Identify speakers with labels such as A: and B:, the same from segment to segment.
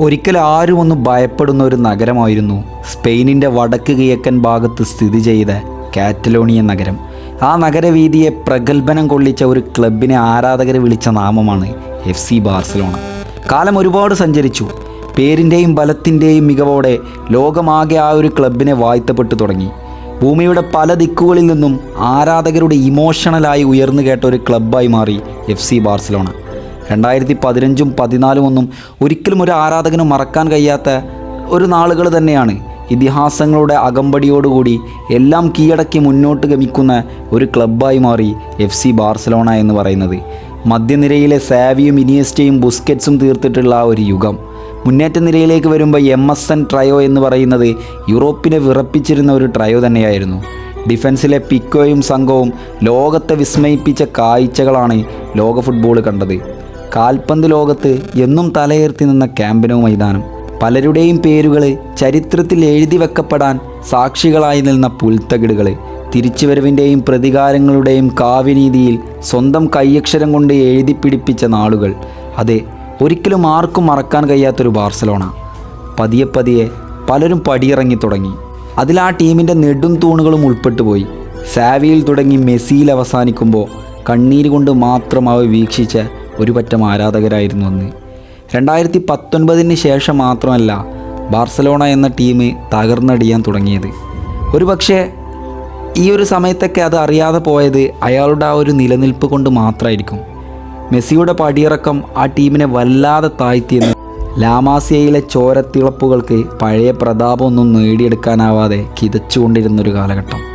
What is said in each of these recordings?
A: ഒരിക്കൽ ആരും ഒന്ന് ഭയപ്പെടുന്ന ഒരു നഗരമായിരുന്നു. സ്പെയിനിന്റെ വടക്ക് കിഴക്കൻ ഭാഗത്ത് സ്ഥിതി ചെയ്ത കാറ്റലോണിയൻ നഗരം. ആ നഗരവീതിയെ പ്രഗത്ഭനം കൊള്ളിച്ച ഒരു ക്ലബിനെ ആരാധകരെ വിളിച്ച നാമമാണ് എഫ് സി ബാർസലോണ. കാലം ഒരുപാട് സഞ്ചരിച്ചു. പേരിന്റെയും ബലത്തിന്റെയും മികവോടെ ലോകമാകെ ആ ഒരു ക്ലബിനെ വാഴ്ത്തപ്പെട്ടു തുടങ്ങി. ഭൂമിയുടെ പല ദിക്കുകളിൽ നിന്നും ആരാധകരുടെ ഇമോഷണലായി ഉയർന്നു കേട്ട ഒരു ക്ലബ്ബായി മാറി എഫ് സി ബാർസലോണ. രണ്ടായിരത്തി പതിനഞ്ചും പതിനാലും ഒന്നും ഒരിക്കലും ഒരു ആരാധകന് മറക്കാൻ കഴിയാത്ത ഒരു നാളുകൾ തന്നെയാണ് ഇതിഹാസങ്ങളുടെ അകമ്പടിയോടുകൂടി എല്ലാം കീഴടക്കി മുന്നോട്ട് ഗമിക്കുന്ന ഒരു ക്ലബ്ബായി മാറി എഫ് സി ബാർസലോണ എന്ന് പറയുന്നത്. മധ്യനിരയിലെ സാവിയും ഇനിയസ്റ്റയും ബുസ്കറ്റ്സും തീർത്തിട്ടുള്ള ഒരു യുഗം. മുന്നേറ്റ നിരയിലേക്ക് വരുമ്പോൾ എം എസ് എൻ ട്രയോ എന്ന് പറയുന്നത് യൂറോപ്പിനെ വിറപ്പിച്ചിരുന്ന ഒരു ട്രയോ തന്നെയായിരുന്നു. ഡിഫൻസിലെ പിക്കോയും സംഘവും ലോകത്തെ വിസ്മയിപ്പിച്ച കാഴ്ചകളാണ് ലോക ഫുട്ബോൾ കണ്ടത്. കാൽപന്ത് ലോകത്ത് എന്നും തലയുയർത്തി നിന്ന ക്യാമ്പിനോ മൈതാനം. പലരുടെയും പേരുകൾ ചരിത്രത്തിൽ എഴുതി വെക്കപ്പെടാൻ സാക്ഷികളായി നിന്ന പുൽത്തകിടുകൾ തിരിച്ചുവരവിന്റെയും പ്രതികാരങ്ങളുടെയും കാവ്യനീതിയിൽ സ്വന്തം കൈയക്ഷരം കൊണ്ട് എഴുതി പിടിപ്പിച്ച നാളുകൾ. അതെ ഒരിക്കലും ആർക്കും മറക്കാൻ കഴിയാത്തൊരു ബാർസലോണ. പതിയെ പതിയെ പലരും പടിയിറങ്ങി തുടങ്ങി. അതിൽ ആ ടീമിന്റെ നെടും തൂണുകളും ഉൾപ്പെട്ടുപോയി. സാവിയിൽ തുടങ്ങി മെസ്സിയിൽ അവസാനിക്കുമ്പോൾ കണ്ണീര് കൊണ്ട് മാത്രം അവ വീക്ഷിച്ച ഒരു പറ്റം ആരാധകരായിരുന്നു അന്ന്. രണ്ടായിരത്തി പത്തൊൻപതിന് ശേഷം മാത്രമല്ല ബാർസലോണ എന്ന ടീം തകർന്നടിയാൻ തുടങ്ങിയത്. ഒരുപക്ഷെ ഈ ഒരു സമയത്തൊക്കെ അത് അറിയാതെ പോയത് അയാളുടെ ആ ഒരു നിലനിൽപ്പ് കൊണ്ട് മാത്രമായിരിക്കും. മെസ്സിയുടെ പടിയിറക്കം ആ ടീമിനെ വല്ലാതെ താഴ്ത്തിയെന്ന് ലാമാസിയയിലെ ചോരത്തിളപ്പുകൾക്ക് പഴയ പ്രതാപമൊന്നും നേടിയെടുക്കാനാവാതെ കിതച്ചുകൊണ്ടിരുന്നൊരു കാലഘട്ടം.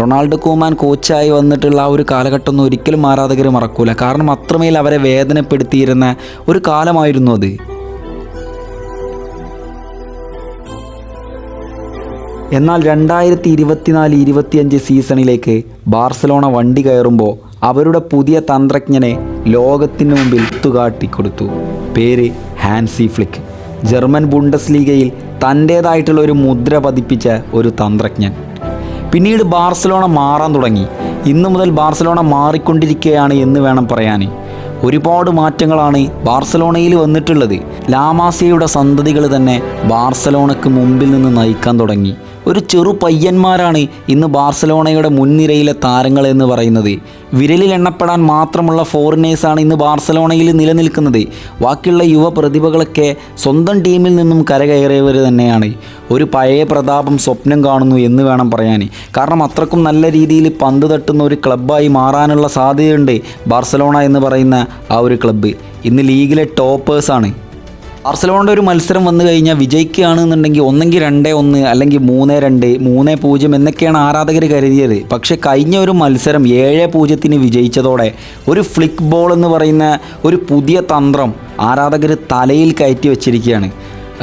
A: റൊണാൾഡോ കൂമാൻ കോച്ചായി വന്നിട്ടുള്ള ആ ഒരു കാലഘട്ടമൊന്നും ഒരിക്കലും ആരാധകർ മറക്കൂല. കാരണം അത്രമേൽ അവരെ വേദനപ്പെടുത്തിയിരുന്ന ഒരു കാലമായിരുന്നു അത്. എന്നാൽ രണ്ടായിരത്തി ഇരുപത്തിനാല് ഇരുപത്തിയഞ്ച് സീസണിലേക്ക് ബാർസലോണ വണ്ടി കയറുമ്പോൾ അവരുടെ പുതിയ തന്ത്രജ്ഞനെ ലോകത്തിന് മുമ്പിൽ തുകാട്ടി കൊടുത്തു പേര് ഹാൻസി ഫ്ലിക്ക്. ജർമ്മൻ ബുണ്ടസ് ലീഗയിൽ തന്റേതായിട്ടുള്ള ഒരു മുദ്ര പതിപ്പിച്ച ഒരു തന്ത്രജ്ഞൻ. പിന്നീട് ബാർസലോണ മാറാൻ തുടങ്ങി. ഇന്നു മുതൽ ബാർസലോണ മാറിക്കൊണ്ടിരിക്കുകയാണ് എന്ന് വേണം പറയാൻ. ഒരുപാട് മാറ്റങ്ങളാണ് ബാർസലോണയിൽ വന്നിട്ടുള്ളത്. ലാമാസിയയുടെ സന്തതികൾ തന്നെ ബാർസലോണയ്ക്ക് മുമ്പിൽ നിന്ന് നയിക്കാൻ തുടങ്ങി. ഒരു ചെറു പയ്യന്മാരാണ് ഇന്ന് ബാർസലോണയുടെ മുൻനിരയിലെ താരങ്ങൾ എന്ന് പറയുന്നത്. വിരലിൽ എണ്ണപ്പെടാൻ മാത്രമുള്ള ഫോറിനേഴ്സാണ് ഇന്ന് ബാർസലോണയിൽ നിലനിൽക്കുന്നത്. ബാക്കിയുള്ള യുവ പ്രതിഭകളൊക്കെ സ്വന്തം ടീമിൽ നിന്നും കരകയറിയവർ തന്നെയാണ്. ഒരു പഴയ പ്രതാപം സ്വപ്നം കാണുന്നു എന്ന് വേണം പറയാൻ. കാരണം അത്രക്കും നല്ല രീതിയിൽ പന്ത് തട്ടുന്ന ഒരു ക്ലബ്ബായി മാറാനുള്ള സാധ്യതയുണ്ട് ബാർസലോണ എന്ന് പറയുന്ന ആ ഒരു ക്ലബ്ബ്. ഇന്ന് ലീഗിലെ ടോപ്പേഴ്സാണ്. ബാർസലോണയുടെ ഒരു മത്സരം വന്നു കഴിഞ്ഞാൽ വിജയിക്കുകയാണെന്നുണ്ടെങ്കിൽ ഒന്നെങ്കിൽ രണ്ടേ ഒന്ന് അല്ലെങ്കിൽ മൂന്ന് രണ്ട് മൂന്ന് പൂജ്യം എന്നൊക്കെയാണ് ആരാധകർ കരുതിയത്. പക്ഷേ കഴിഞ്ഞ ഒരു മത്സരം ഏഴ് പൂജ്യത്തിന് വിജയിച്ചതോടെ ഒരു ഫ്ലിക്ക് ബോൾ എന്ന് പറയുന്ന ഒരു പുതിയ തന്ത്രം ആരാധകർ തലയിൽ കയറ്റി വെച്ചിരിക്കുകയാണ്.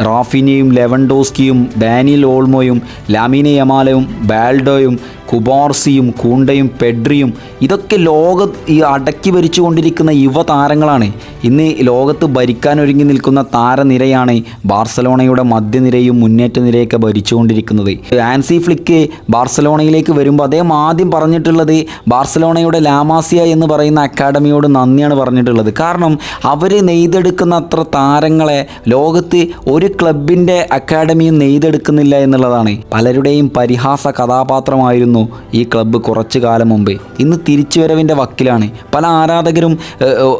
A: റാഫിനെയും ലെവൻഡോസ്കിയും ഡാനിയൽ ഓൾമോയും ലാമിനെ യമാലയും ബാൽഡോയും കുബോർസിയും കൂണ്ടയും പെഡ്രിയും ഇതൊക്കെ ലോക ഈ അടക്കി ഭരിച്ചുകൊണ്ടിരിക്കുന്ന യുവതാരങ്ങളാണ് ഇന്ന് ലോകത്ത് ഭരിക്കാൻ ഒരുങ്ങി നിൽക്കുന്ന താരനിരയാണ് ബാർസലോണയുടെ മധ്യനിരയും മുന്നേറ്റ നിരയൊക്കെ ഭരിച്ചുകൊണ്ടിരിക്കുന്നത്. ആൻസി ഫ്ലിക്ക് ബാർസലോണയിലേക്ക് വരുമ്പോൾ അദ്ദേഹം ആദ്യം പറഞ്ഞിട്ടുള്ളത് ബാർസലോണയുടെ ലാമാസിയ എന്ന് പറയുന്ന അക്കാഡമിയോട് നന്ദിയാണ് പറഞ്ഞിട്ടുള്ളത്. കാരണം അവർ നെയ്തെടുക്കുന്ന അത്ര താരങ്ങളെ ലോകത്ത് ഒരു ക്ലബിന്റെ അക്കാഡമിയും നെയ്തെടുക്കുന്നില്ല എന്നുള്ളതാണ്. പലരുടെയും പരിഹാസ കഥാപാത്രമായിരുന്നു ഈ ക്ലബ്ബ് കുറച്ചു കാലം മുമ്പ്. ഇന്ന് തിരിച്ചുവരവിന്റെ വക്കിലാണ്. പല ആരാധകരും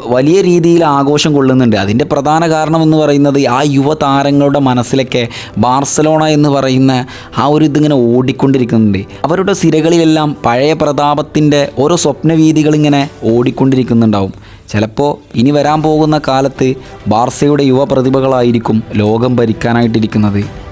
A: വലിയ രീതിയിൽ ആഘോഷം കൊള്ളുന്നുണ്ട്. അതിന്റെ പ്രധാന കാരണം എന്ന് പറയുന്നത് ആ യുവതാരങ്ങളുടെ മനസ്സിലൊക്കെ ബാർസലോണ എന്ന് പറയുന്ന ആ ഒരു ഇതിങ്ങനെ ഓടിക്കൊണ്ടിരിക്കുന്നുണ്ട്. അവരുടെ സിരകളിലെല്ലാം പഴയ പ്രതാപത്തിന്റെ ഓരോ സ്വപ്നവീതികൾ ഇങ്ങനെ ഓടിക്കൊണ്ടിരിക്കുന്നുണ്ടാവും. ചിലപ്പോൾ ഇനി വരാൻ പോകുന്ന കാലത്ത് ബാർസയുടെ യുവ പ്രതിഭകളായിരിക്കും ലോകം ഭരിക്കാനായിട്ടിരിക്കുന്നത്.